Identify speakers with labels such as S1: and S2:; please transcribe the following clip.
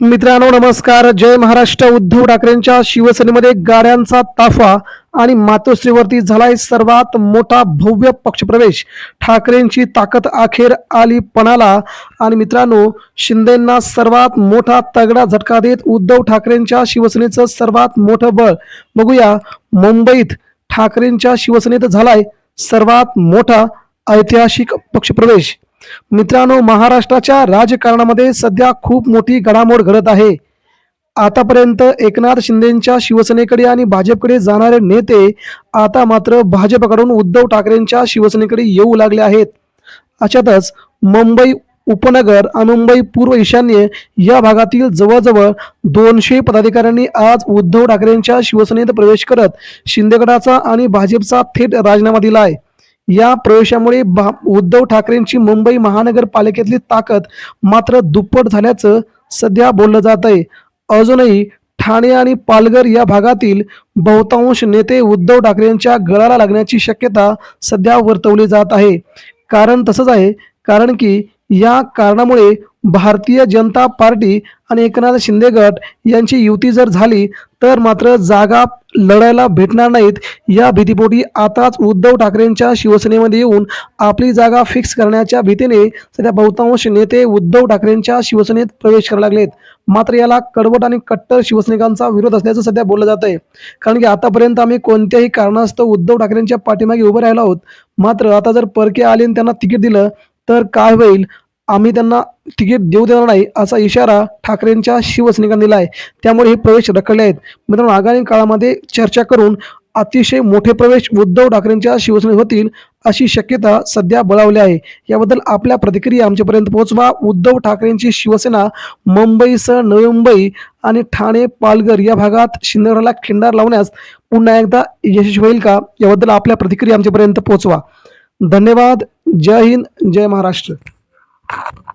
S1: मित्रांनो नमस्कार. जय महाराष्ट्र. उद्धव ठाकरेंच्या शिवसेनेमध्ये गाड्यांचा ताफा आणि मातोश्रीवरती झालाय सर्वात मोठा भव्य पक्षप्रवेश. ठाकरेंची ताकद अखेर आली पणाला. आणि मित्रांनो शिंदेंना सर्वात मोठा तगडा झटका देत उद्धव ठाकरेंच्या शिवसेनेचं सर्वात मोठं बळ. बघूया मुंबईत ठाकरेंच्या शिवसेनेत झालाय सर्वात मोठा ऐतिहासिक पक्षप्रवेश. मित्रांनो महाराष्ट्राच्या राजकारणामध्ये सध्या खूप मोठी घडामोड घडत आहे. आतापर्यंत एकनाथ शिंदेच्या शिवसेनेकडे आणि भाजपकडे जाणारे नेते आता मात्र भाजपकडून उद्धव ठाकरेंच्या शिवसेनेकडे येऊ लागले आहेत. अशातच मुंबई उपनगर आणि मुंबई पूर्व ईशान्य या भागातील जवळजवळ दोनशे पदाधिकाऱ्यांनी आज उद्धव ठाकरेंच्या शिवसेनेत प्रवेश करत शिंदेगडाचा आणि भाजपचा थेट राजीनामा दिला आहे या प्रवेशामुळे भा- उद्धव ठाकरेंची मुंबई महानगरपालिकेतली ताकद मात्र दुप्पट झाल्याचं सध्या बोललं जात आहे. अजूनही ठाणे आणि पालघर या भागातील बहुतांश नेते उद्धव ठाकरेंच्या गळाला लागण्याची शक्यता सध्या वर्तवली जात आहे. कारण तसंच आहे कारण की या कारणामुळे भारतीय जनता पार्टी आणि एकनाथ शिंदे गट यांची युती जर झाली तर मात्र जागा लढायला भेटणार नाहीत. या भीतीपोटी आताच उद्धव ठाकरेंच्या शिवसेनेमध्ये येऊन आपली जागा फिक्स करण्याच्या भीतीने सध्या बहुतांश नेते उद्धव ठाकरेंच्या शिवसेनेत प्रवेश करायला लागलेत. मात्र याला कडवट आणि कट्टर शिवसैनिकांचा विरोध असल्याचं सध्या बोललं जात आहे कारण की आतापर्यंत आम्ही कोणत्याही कारणास्तव उद्धव ठाकरेंच्या पाठीमागे उभे राहिलो आहोत. मात्र आता जर परके आले आणि त्यांना तिकीट दिलं तर काय होईल? आम्ही त्यांना तिकीट देऊ देणार नाही असा इशारा ठाकरेंच्या शिवसैनिकांनी दिला आहे. त्यामुळे हे प्रवेश रखडले आहेत. मित्रांनो आगामी काळामध्ये चर्चा करून अतिशय मोठे प्रवेश उद्धव ठाकरेंच्या शिवसेनेत होतील अशी शक्यता सध्या बळावली आहे. याबद्दल आपल्या प्रतिक्रिया आमच्यापर्यंत पोहोचवा. उद्धव ठाकरेंची शिवसेना मुंबईसह नवी मुंबई आणि ठाणे पालघर या भागात शिंदेगडाला खिंडार लावण्यास पुन्हा एकदा यशस्वी होईल का? याबद्दल आपल्या प्रतिक्रिया आमच्यापर्यंत पोहोचवा. धन्यवाद. जय हिंद. जय महाराष्ट्र. Ha ha ha.